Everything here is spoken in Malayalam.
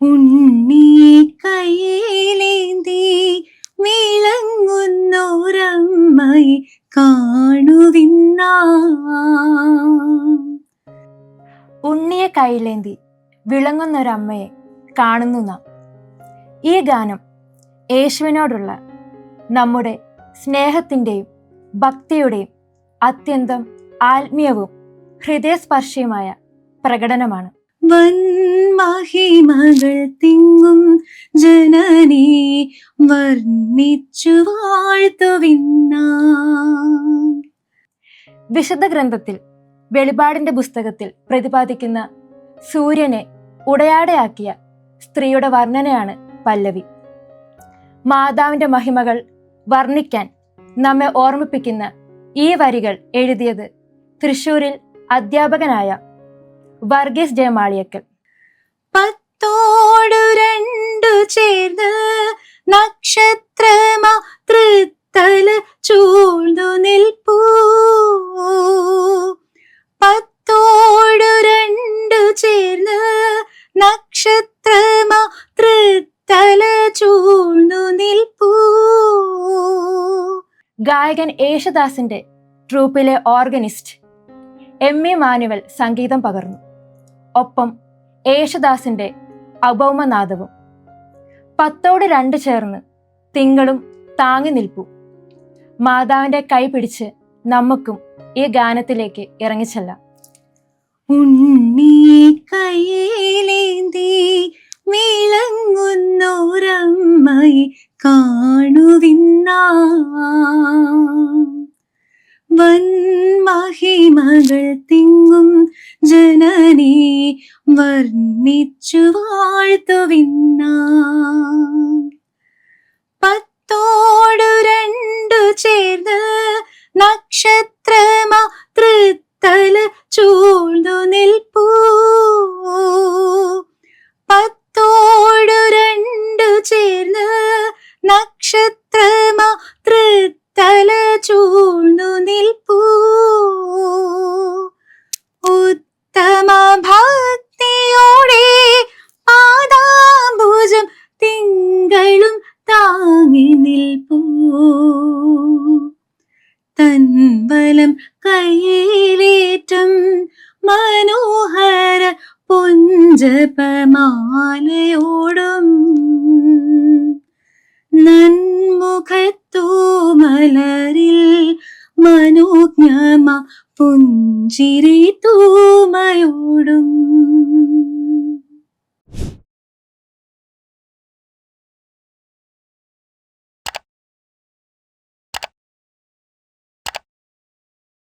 ഉണ്ണി കയ്യിലേന്തി വിളങ്ങുന്നോരമ്മയെ കാണുവിന്ന. ഉണ്ണിയെ കയ്യിലേന്തി വിളങ്ങുന്നൊരമ്മയെ കാണുന്നു നാം ഈ ഗാനം യേശുവിനോടുള്ള നമ്മുടെ സ്നേഹത്തിന്റെയും ഭക്തിയുടെയും അത്യന്തം ആത്മീയവും ഹൃദയസ്പർശിയുമായ പ്രകടനമാണ്. വൻമഹിമകൾ തിങ്ങും ജനനി വർണിച്ചു വാഴ്ത്തുവിന്ന. വിശുദ്ധ ഗ്രന്ഥത്തിൽ വെളിപാടിന്റെ പുസ്തകത്തിൽ പ്രതിപാദിക്കുന്ന സൂര്യനെ ഉടയാടയാക്കിയ സ്ത്രീയുടെ വർണനയാണ് പല്ലവി. മാതാവിന്റെ മഹിമകൾ വർണിക്കാൻ നമ്മെ ഓർമ്മിപ്പിക്കുന്ന ഈ വരികൾ എഴുതിയത് തൃശൂരിൽ അധ്യാപകനായ വർഗീസ് ജയമാളിയക്കൽ. രണ്ടു ചേർന്ന് നക്ഷത്രമാ തൃത്തല ചൂഴ്ന്നു നിൽപ്പൂ. പത്തോടു രണ്ടു ചേർന്ന് നക്ഷത്രമാ തൃത്തല ചൂഴ്ന്നു നിൽപ്പൂ. ഗായകൻ യേശുദാസിന്റെ ട്രൂപ്പിലെ ഓർഗനിസ്റ്റ് എം എ മാനുവൽ സംഗീതം പകർന്നു. ഒപ്പം യേശുദാസിന്റെ അഭൗമനാദവും പത്തോട് രണ്ട് ചേർന്ന് തിങ്കളും താങ്ങി നിൽപ്പു. മാതാവിന്റെ കൈ പിടിച്ച് നമുക്കും ഈ ഗാനത്തിലേക്ക് ഇറങ്ങിച്ചെല്ലാം ഉണ്ണി വൻമഹിമകൾ തിങ്ങും ജനനീ വർണിച്ചു വാഴ്ത്തുവിന്ന പത്തോടു രണ്ടു ചേർന്ന് നക്ഷത്രമാ തൃത്തല ചൂഴ്ന്നു നിൽപ്പൂ. പത്തോടു രണ്ടു ചേർന്ന് നക്ഷത്രമാ തൃത്തല ചൂഴ്ന്നു തൻബലം കയ്യിലേറ്റം. മനോഹര പുഞ്ചപമാലയോടും. നന്മുഖത്തോ മലരിൽ മനോജ്ഞമ പുഞ്ചിരി തൂമയോടും